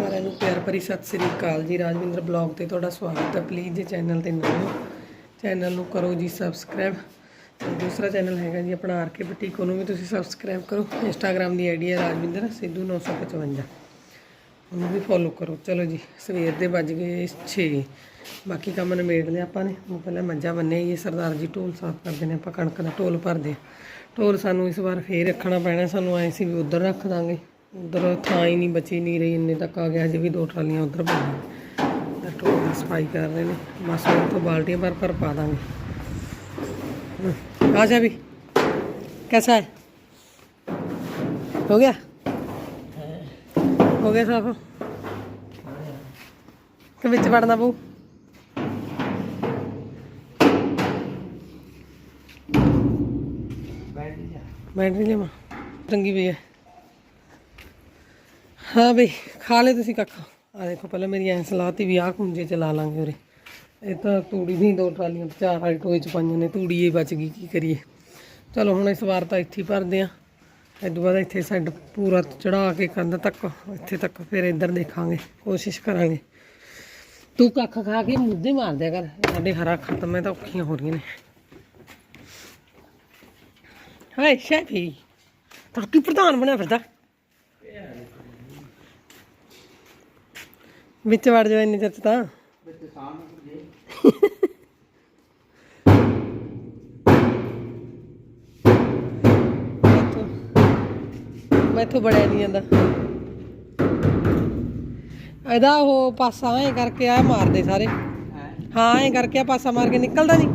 ਸਾਰਿਆਂ ਨੂੰ ਪਿਆਰ ਭਰੀ ਸਤਿ ਸ੍ਰੀ ਅਕਾਲ ਜੀ। ਰਾਜਵਿੰਦਰ ਬਲੌਗ ਤੇ ਤੁਹਾਡਾ ਸਵਾਗਤ ਹੈ। ਪਲੀਜ਼ ਜੇ ਚੈਨਲ ਤੇ ਨਵੇਂ ਹੋ, ਚੈਨਲ ਨੂੰ ਕਰੋ ਜੀ ਸਬਸਕ੍ਰਾਈਬ। ਤੇ ਦੂਸਰਾ ਚੈਨਲ ਹੈਗਾ ਜੀ ਆਪਣਾ ਆਰ ਕੇ ਬੁਟੀਕ, ਉਹਨੂੰ ਵੀ ਤੁਸੀਂ ਸਬਸਕ੍ਰਾਈਬ ਕਰੋ। ਇੰਸਟਾਗ੍ਰam ਦੀ ਆਈਡੀ ਹੈ ਰਾਜਵਿੰਦਰ ਸਿੱਧੂ 955 ਉਹਨੂੰ ਵੀ ਫੋਲੋ ਕਰੋ। ਚਲੋ ਜੀ, ਸਵੇਰ ਦੇ ਵੱਜ ਗਏ 6 ਬਾਕੀ ਕੰਮ ਨਿਬੇੜ ਲਿਆ ਆਪਾਂ ਨੇ। ਹੁਣ ਪਹਿਲਾਂ ਮੱਝਾਂ ਬੰਨੇ ਇਹ ਸਰਦਾਰ ਜੀ ਢੋਲ ਸਾਫ਼ ਕਰਦੇ ਨੇ। ਆਪਾਂ ਕਣਕ ਦਾ ਢੋਲ ਭਰਦੇ ਹਾਂ। ਢੋਲ ਸਾਨੂੰ ਇਸ ਵਾਰ ਫੇਰ ਰੱਖਣਾ ਪੈਣਾ। ਸਾਨੂੰ ਐ ਸੀ ਵੀ ਉਧਰ ਰੱਖ ਦਾਂਗੇ। ਉਧਰ ਥਾਂ ਹੀ ਨਹੀਂ ਬਚੀ ਨਹੀਂ ਰਹੀ ਇੰਨੇ ਤੱਕ ਆ ਗਿਆ ਹਜੇ ਵੀ ਦੋ ਟਰਾਲੀਆਂ ਉਧਰ ਪਈਆਂ ਤਾਂ ਢੋਲ ਦੀ ਸਫਾਈ ਕਰ ਰਹੇ ਨੇ ਬਸ ਉਹ ਤੋਂ ਬਾਲਟੀਆਂ ਭਰ ਭਰ ਪਾ ਦਾਂਗੇ ਆ ਜਾ ਵੀ कैसा है हो गया हो गया साफ ਕਿ ਵਿੱਚ ਵੜਨਾ ਪਊ ਬੈਟਰੀ ਲਿਆਵਾਂ ਚੰਗੀ ਪਈ ਹੈ ਹਾਂ ਬਈ, ਖਾ ਲੈ ਤੁਸੀਂ ਕੱਖ? ਆ ਦੇਖੋ, ਪਹਿਲਾਂ ਮੇਰੀ ਐਂ ਸਲਾਹ ਵੀ ਆਹ ਕੁੰਜੇ ਚ ਲਾ ਲਾਂਗੇ ਉਰੇ। ਇਹ ਤਾਂ ਤੂੜੀ ਨਹੀਂ, ਦੋ ਟਰਾਲੀਆਂ ਚਾਰ ਵਾਲੀ ਟੋਏ ਚ ਪਾਈਆਂ ਨੇ, ਤੂੜੀ ਹੀ ਬਚ ਗਈ, ਕੀ ਕਰੀਏ? ਚਲੋ, ਹੁਣ ਇਸ ਵਾਰ ਤਾਂ ਇੱਥੇ ਭਰਦੇ ਆ। ਇਦੋਂ ਬਾਅਦ ਇੱਥੇ ਸਾਈਡ ਪੂਰਾ ਚੜਾ ਕੇ ਕੰਧ ਤੱਕ, ਇੱਥੇ ਤੱਕ ਫਿਰ ਇੱਧਰ ਦੇਖਾਂਗੇ, ਕੋਸ਼ਿਸ਼ ਕਰਾਂਗੇ। ਤੂੰ ਕੱਖ ਖਾ ਕੇ ਮੁੱਦੇ ਮਾਰ ਦਿਆ ਕਰ, ਸਾਡੇ ਹਰਾ ਖਤਮ ਹੈ ਤਾਂ ਔਖੀਆਂ ਹੋ ਰਹੀਆਂ ਨੇ। ਹਾਏ, ਸ਼ੈਫੀ। ਤੜਕੀ ਪ੍ਰਧਾਨ ਬਣਿਆ ਫਿਰਦਾ। ਵਿੱਚ ਵੜ ਜਾ ਇੰਨੀ ਚਿਰ 'ਚ ਤਾਂ। ਮੈਥੋਂ ਮੈਥੋਂ ਬੜਿਆ ਨਹੀਂ ਜਾਂਦਾ। ਇਹਦਾ ਉਹ ਪਾਸਾ ਐ ਕਰਕੇ ਆ ਮਾਰਦੇ ਸਾਰੇ। ਹਾਂ, ਐ ਕਰਕੇ ਆ ਪਾਸਾ ਮਾਰ ਕੇ ਨਿਕਲਦਾ ਨਹੀਂ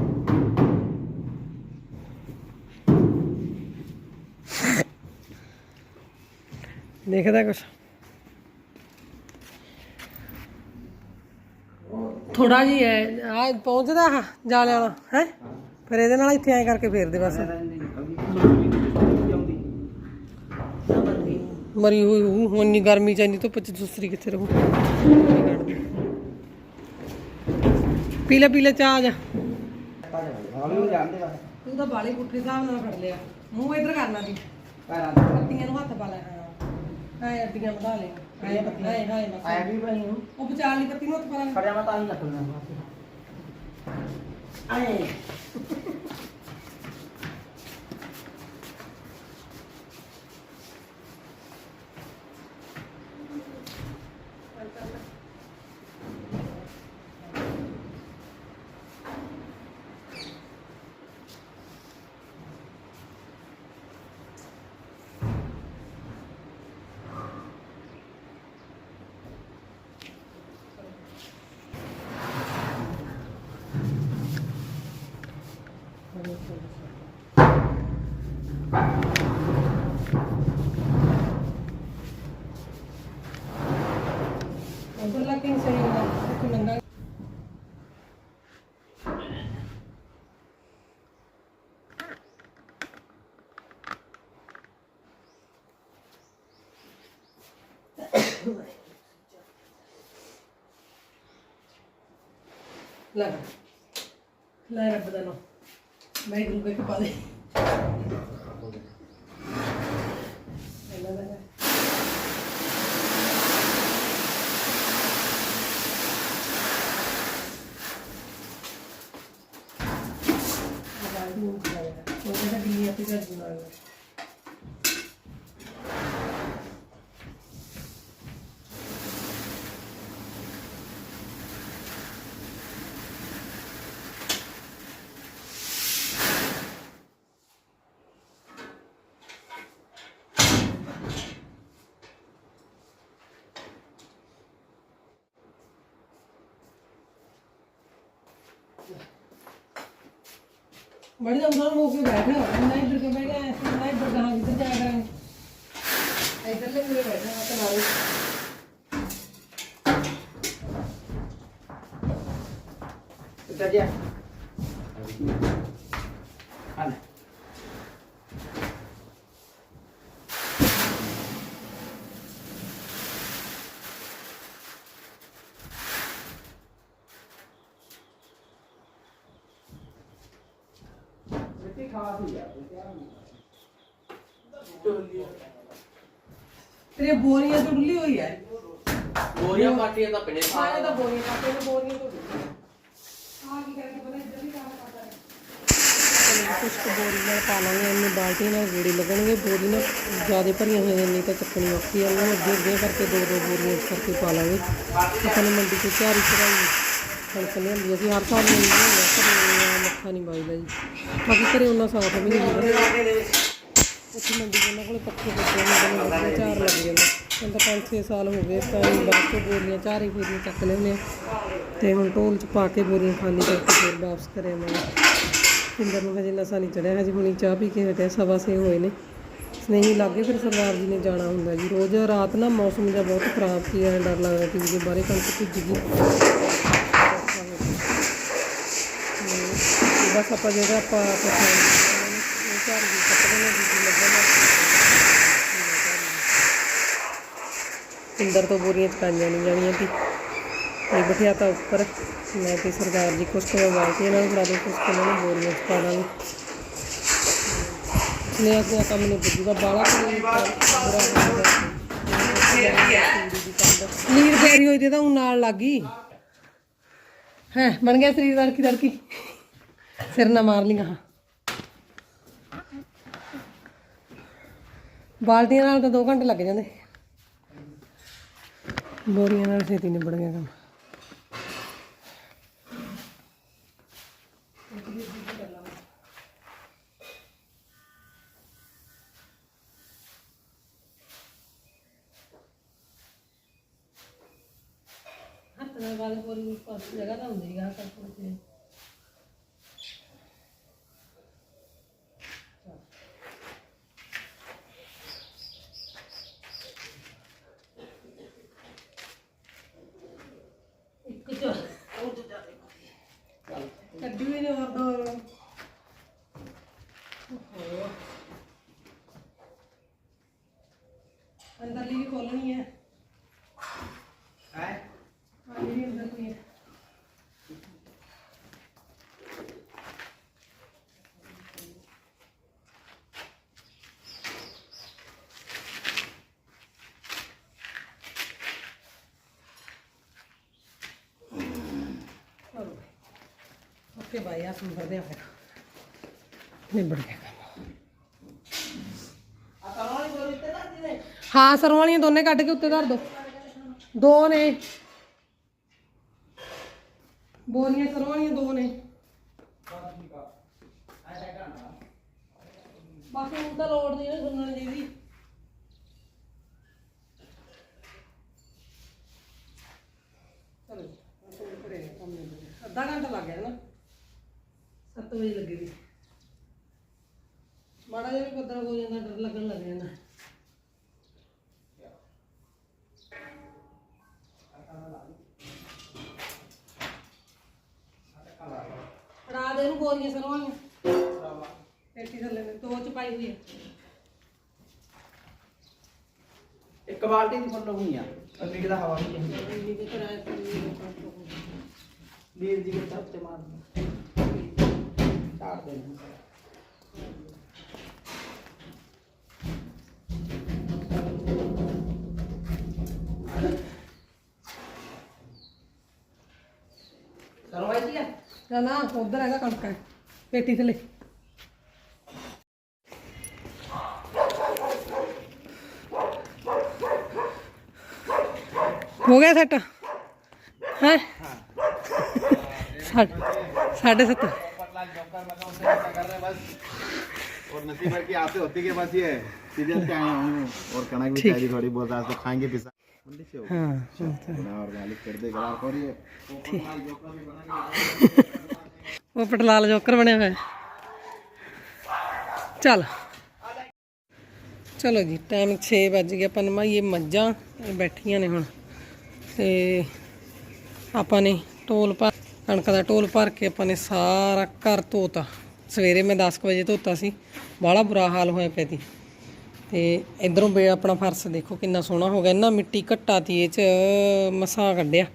ਦੇਖਦਾ ਕੁਛ। ਥੋੜਾ ਜੀ ਹੈ। ਆ ਪਹੁੰਚਦਾ ਆ ਜਾਲੇ ਵਾਲਾ ਹੈ? ਫਿਰ ਇਹਦੇ ਨਾਲ ਇੱਥੇ ਐ ਕਰਕੇ ਫੇਰਦੇ ਬਸ। ਮਰੀ ਹੋਈ ਹੂੰ ਹੁਣ ਨਹੀਂ ਗਰਮੀ ਚ ਇੰਨੀ ਧੁੱਪ ਚ ਦੂਸਰੀ ਕਿੱਥੇ ਰਹੂ? ਪੀ ਲੈ ਪੀ ਲੈ ਚਾਹ ਆ ਜਾ। ਤੂੰ ਤਾਂ ਬਾਲੇ ਪੁੱਠੇ ਹਿਸਾਬ ਨਾਲ ਫੜ ਲਿਆ। ਮੂੰਹ ਇਧਰ ਕਰਨਾ ਸੀ। ਪੱਤੀਆਂ ਨੂੰ ਹੱਥ ਪਾ ਲੈ। ਹਾਂ ਐ ਅੱਡੀਆਂ ਵਧਾ ਲੈ ਹਾਏ ਬਸ ਆਇਆ ਵੀ ਨੂੰ। ਉਹ ਵਿਚਾਰ ਲਈ ਪੱਤੀ ਨੂੰ ਹੱਥ ਪਾ ਲੈ ਖੜਿਆ ਮੈਂ ਤਾਂ ਹੀ ਲੱਗਣਾ ਆਏ ਉਧਰ ਲਾ ਕੇ ਸਹੀ ਨਾ ਇੱਥੇ ਨੰਗਾ ਲਗਾ ਲੈ ਰੱਬ ਦਾ ਨਾਮ ਮੈਂ ਗੁਰੂ ਕੇ ਪਾ ਦੇ। ਲੈ ਲੈ ਲੈ बड़े दमदार होके बैठे हो ना इधर के बैठे ऐसे ना इधर कहाँ इधर जाया करेंगे इधर ले मुझे बैठना है तुम्हारे इधर जा ਤੇਰੇ ਬੋਰੀਆਂ ਤੋਂ ਹੋਈ ਹੈ ਬੋਰੀਆਂ ਪਾਟੀਆਂ ਦਾ ਬਣੇ ਸਾਰੇ। ਦਾ ਬੋਰੀਆਂ ਪਾਟੀਆਂ ਦਾ ਬੋਰੀਆਂ ਤੋਂ ਡੁੱਲੀ ਬੋਰੀ ਨਾਲ ਪਾ ਲਾਂਗੇ ਇਹਨੂੰ ਬਾਲਟੀ ਨਾਲ ਰੇੜੀ ਲੱਗਣਗੇ ਬੋਰੀ ਨਾਲ ਜ਼ਿਆਦਾ ਭਰੀਆਂ ਹੋਈਆਂ ਨਹੀਂ ਤਾਂ ਚੱਕਣੀ ਔਖੀ ਆ। ਉਹਨਾਂ ਅੱਗੇ ਅੱਗੇ ਕਰਕੇ ਦੋ ਦੋ ਬੋਰੀਆਂ ਇਸ ਕਰਕੇ ਪਾ ਲਾਂਗੇ। ਆਪਾਂ ਨੇ ਮੰਡੀ ਤੋਂ ਝਾਰੀ ਚੜਾਈ ਕਣਕ ਲਿਆਂਦੀ ਅਸੀਂ ਹਰ ਸਾਲ ਨਹੀਂ ਲਿਆਉਂਦੇ ਘਰੇ ਮੱਖਾ ਨਹੀਂ ਬਾਈਦਾ ਜੀ। ਬਾਕੀ ਘਰੇ ਉਹਨਾਂ ਸਾਫ਼ ਵੀ ਨਹੀਂ ਹੁੰਦਾ ਉੱਥੇ ਮੰਡੀ ਦੇ ਉਹਨਾਂ ਕੋਲ ਪੱਕੇ ਬੱਚੇ ਨੇ, ਚਾਰ ਲੱਗ ਜਾਂਦੇ ਹੁਣ ਤਾਂ 5-6 ਸਾਲ ਹੋ ਗਏ, ਤਾਂ ਬਾਅਦ ਚੋਂ ਬੋਰੀਆਂ, ਚਾਰ ਹੀ ਬੋਰੀਆਂ ਚੱਕ ਲੈਂਦੇ ਆ। ਤੇ ਹੁਣ ਢੋਲ 'ਚ ਪਾ ਕੇ ਬੋਰੀਆਂ ਖਾਲੀ ਕਰਕੇ ਫਿਰ ਵਾਪਸ ਕਰੇ ਮੈਂ ਪਿੰਦਰ ਨੂੰ ਹਜੇ ਨਸ਼ਾ ਨਹੀਂ ਚੜਿਆ, ਹਜੇ ਹੁਣੀ ਚਾਹ ਪੀ ਕੇ ਹਟਿਆ, ਸਵਾ ਸੇ ਹੋਏ ਨੇ। ਸਨੇਹੀ ਲੱਗੇ ਫਿਰ ਸਰਦਾਰ ਜੀ ਨੇ ਜਾਣਾ ਹੁੰਦਾ ਜੀ। ਰੋਜ਼ ਰਾਤ ਨਾ ਮੌਸਮ ਜਿਹਾ ਬਹੁਤ ਖਰਾਬ ਸੀ, ਐਂ ਡਰ ਲੱਗਦਾ ਕਿ ਜੇ ਬਾਹਰੇ ਕਣਕ ਭਿੱਜ ਗਈ। ਬਸ ਆਪਾਂ ਜਿਹੜਾ ਆਪਾਂ ਪਛਾਣ ਝਾੜ ਦੀ ਕੱਟਦੇ ਨੇ ਬੀਜੀ ਲੱਗਣਾ ਇੰਦਰ ਤੋਂ ਬੋਰੀਆਂ ਚਕਾਈਆਂ ਨਹੀਂ ਜਾਣੀਆਂ ਸੀ ਤੇ ਬਿਠਿਆ ਤਾਂ ਉੱਪਰ। ਮੈਂ ਤੇ ਸਰਦਾਰ ਜੀ ਕੁਛ ਕੁ ਬਾਲਟੀਆਂ ਨਾਲ ਫੜਾ ਦੇ ਕੁਛ ਕੁ ਇਹਨਾਂ ਨੂੰ ਬੋਰੀਆਂ ਚ ਪਾ ਦਾਂਗੇ ਨੇ ਆਪਣਾ ਕੰਮ ਨਹੀਂ ਪੁੱਜੂਗਾ ਬਾਲਾ ਨੀਰ ਫੇਰੀ ਹੋਈ ਤੇ ਤਾਂ ਉਹ ਨਾਲ ਲੱਗ ਹੈ ਬਣ ਗਿਆ ਸਰੀਰ ਤੜਕੀ ਤੜਕੀ ਸਿਰ ਨਾ ਮਾਰ ਲਿਆ ਬਾਲਟੀਆਂ ਨਾਲ ਤਾਂ 2 ਘੰਟੇ ਲੱਗ ਜਾਂਦੇ। ਬੋਰੀਆਂ ਨਾਲ ਛੇਤੀ ਨਿਬੜ ਗਿਆ ਕੰਮ। ਹੱਥ ਨਾਲ ਗੱਲ ਬੋਲੀ ਜਗ੍ਹਾ ਤਾਂ ਹੁੰਦੀ ਹੈ ਹੱਥ ਕੋਲ ਇੱਕ ਚ ਕੱਢੀ ਵੀ ਨਹੀਂ ਹੋਰ ਦੋ ਅੰਦਰਲੀ ਵੀ ਖੋਲਣੀ ਹੈ ਹੈ ਆ ਜਿਹੜੀ ਅੰਦਰ ਕੋਈ ਹੈ ਓਕੇ ਬਾਈ ਆ ਸੁੰਦਰ ਦੇ ਫਿਰ। ਨਿਬੜ ਗਿਆ ਕੰਮ। ਹਾਂ ਸਰੋਂ ਵਾਲੀਆਂ ਦੋਨੇ ਕੱਢ ਕੇ ਉੱਤੇ ਧਰ ਦੋ। ਦੋ ਨੇ। ਬੋਲੀਆਂ ਸਰੋਂ ਵਾਲੀਆਂ ਦੋ ਨੇ। ਬਸ ਉਹ ਤਾਂ ਲੋੜ ਨਹੀਂ ਨਾ ਸੁਣਨ ਦੀ ਵੀ। ਚਲੋ। ਅੱਧਾ ਘੰਟਾ ਲੱਗ ਗਿਆ ਨਾ। 7 ਵਜੇ ਲੱਗੇ ਵੀ ਮਾੜਾ ਜਿਹਾ ਵੀ ਬੱਦਲ ਹੋ ਜਾਂਦਾ ਡਰ ਲੱਗਣ ਲੱਗ ਜਾਂਦਾ। ਫੜਾ ਦੇ ਇਹਨੂੰ ਬੋਲੀਆਂ ਸਰਵਾਂਗੀਆਂ ਪੇਟੀ ਥੱਲੇ ਨੇ ਦੋ ਚ ਪਾਈ ਹੋਈ ਹੈ ਇੱਕ ਬਾਲਟੀ ਦੀ ਫੁੱਲ ਹੋਈ ਆ। ਅੱਗੇ ਦਾ ਹਵਾ ਵੀ ਹੈ ਇੰਨੀ ਕੁ ਤਰ੍ਹਾਂ ਕਰਨੀ ਹੈ ਵੀਰ ਜੀ ਦੇ ਤਰਫ ਤੇ ਮਾਰ ਛਾੜ ਦੇ ਸਰਵਾਈ ਜੀ ਆ। ਨਾ ਨਾ ਉਧਰ ਹੈਗਾ ਕਣਕ ਹੈ ਪੇਟੀ ਥੱਲੇ। ਹੋ ਗਿਆ ਸੈੱਟ? ਹੈ? ਸਾਢੇ ਸੱਤ और नसीब भर की आते होती के बस ये सीजन के आए हूँ और कनक भी चाहिए थोड़ी बहुत आज तो खाएंगे पिसा मंडी से हो ਹਾਂ गुना और मालिक कर देगा और ये ਉਹ ਪਟਲਾਲ ਜੋਕਰ ਬਣਿਆ ਹੋਇਆ ਚੱਲ ਚਲੋ ਜੀ ਟਾਈਮ 6 ਵੱਜ ਗਿਆ ਆਪਾਂ ਨਮਾਈਏ ਮੱਝਾਂ ਇਹ ਬੈਠੀਆਂ ਨੇ ਹੁਣ ਤੇ ਆਪਾਂ ਨੇ ਢੋਲ ਭਰ ਕਣਕ ਦਾ ਢੋਲ ਭਰ ਕੇ ਆਪਾਂ ਨੇ ਸਾਰਾ ਘਰ ਧੋਤਾ। ਸਵੇਰੇ ਮੈਂ 10 ਕੁ ਵਜੇ ਧੋਤਾ ਸੀ। ਬਾਹਲਾ ਬੁਰਾ ਹਾਲ ਹੋਇਆ ਪਿਆ ਸੀ। ਤੇ ਇਧਰੋਂ ਬੇ ਆਪਣਾ ਫਰਸ਼ ਦੇਖੋ ਕਿੰਨਾ ਸੋਹਣਾ ਹੋ ਗਿਆ। ਇੰਨਾ ਮਿੱਟੀ ਘੱਟਾ ਤੀ ਇਹ ਚ, ਮਸਾਂ ਕੱਢਿਆ।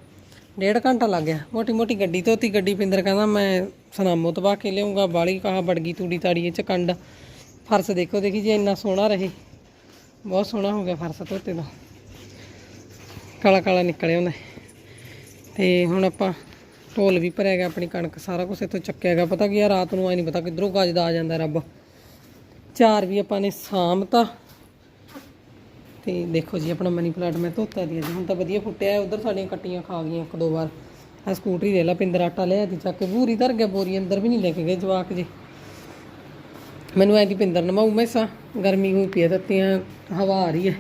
ਡੇਢ ਘੰਟਾ ਲੱਗ ਗਿਆ। ਮੋਟੀ ਮੋਟੀ ਗੱਡੀ ਧੋਤੀ। ਗੱਡੀ ਪਿੰਦਰ ਕਹਿੰਦਾ, ਮੈਂ ਸਨਾਮੋ ਤਵਾ ਕੇ ਲਿਆਉਂਗਾ। ਬਾਲੀ ਕਹਾ ਬੜਗੀ ਤੂੜੀ ਤਾੜੀਏ ਚ ਕੰਡ। ਫਰਸ਼ ਦੇਖੋ, ਦੇਖੀ ਜੇ ਇੰਨਾ ਸੋਹਣਾ ਰਹੇ। ਬਹੁਤ ਸੋਹਣਾ ਹੋ ਗਿਆ ਫਰਸ਼ ਧੋਤੇ ਦਾ। ਕਾਲਾ ਕਾਲਾ ਨਿਕਲਿਆ ਹੁੰਦਾ ਤੇ ਹੁਣ ਆਪਾਂ ਢੋਲ ਵੀ ਭਰਿਆ ਗਿਆ ਆਪਣੀ ਕਣਕ ਸਾਰਾ ਕੁਝ ਇੱਥੋਂ ਚੱਕਿਆ ਗਿਆ ਪਤਾ ਕੀ ਆ, ਰਾਤ ਨੂੰ ਆਈ ਨਹੀਂ ਪਤਾ ਕਿੱਧਰੋਂ ਗੱਜਦਾ ਆ ਜਾਂਦਾ ਰੱਬ। ਚਾਰ ਵੀ ਆਪਾਂ ਨੇ ਸਾਂਭਤਾ। ਤੇ ਦੇਖੋ ਜੀ, ਆਪਣਾ ਮਨੀ ਪਲਾਂਟ ਮੈਂ ਧੋਤਾ ਦੀ ਜੀ। ਹੁਣ ਤਾਂ ਵਧੀਆ ਫੁੱਟਿਆ ਉਧਰ ਸਾਡੀਆਂ ਕੱਟੀਆਂ ਖਾ ਗਈਆਂ ਇੱਕ ਦੋ ਵਾਰ। ਆ ਸਕੂਟਰੀ ਦੇ ਲਾ, ਪਿੰਦਰ ਆਟਾ ਲਿਆ ਦੀ ਚੱਕ ਕੇ। ਬੂਰੀ ਧਰ ਗਿਆ, ਬੋਰੀ ਅੰਦਰ ਵੀ ਨਹੀਂ ਲੈ ਕੇ ਗਏ ਜਵਾਕ ਜੀ। ਮੈਨੂੰ ਐ ਦੀ ਪਿੰਦਰ ਨਮਾਉ ਮੈਸਾ, ਗਰਮੀ ਹੋਈ ਪਈ ਆ ਤੱਤੀਆਂ ਹਵਾ ਆ ਰਹੀ ਹੈ।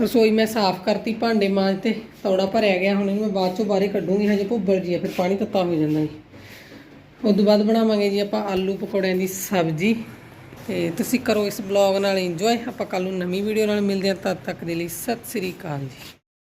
ਰਸੋਈ ਮੈਂ ਸਾਫ਼ ਕਰਤੀ, ਭਾਂਡੇ ਮਾਂਜ ਤੇ ਤੌੜਾ ਭਰਿਆ ਗਿਆ, ਹੁਣ ਇਹਨੂੰ ਮੈਂ ਬਾਅਦ ਚੋਂ ਬਾਹਰੇ ਕੱਢੂੰਗੀ, ਹਜੇ ਭੁੱਬਲ ਜੀ ਆ, ਫਿਰ ਪਾਣੀ ਤੱਤਾ ਹੋ ਜਾਂਦਾ ਜੀ। ਉਸ ਤੋਂ ਬਾਅਦ ਬਣਾਵਾਂਗੇ ਜੀ ਆਪਾਂ ਆਲੂ ਪਕੌੜਿਆਂ ਦੀ ਸਬਜ਼ੀ। ਤੇ ਤੁਸੀਂ ਕਰੋ ਇਸ ਬਲੌਗ ਨਾਲ ਇੰਜੋਏ ਆਪਾਂ ਕੱਲ ਨੂੰ ਨਵੀਂ ਵੀਡੀਓ ਨਾਲ ਮਿਲਦੇ ਹਾਂ, ਤਦ ਤੱਕ ਦੇ ਲਈ ਸਤਿ ਸ੍ਰੀ ਅਕਾਲ ਜੀ।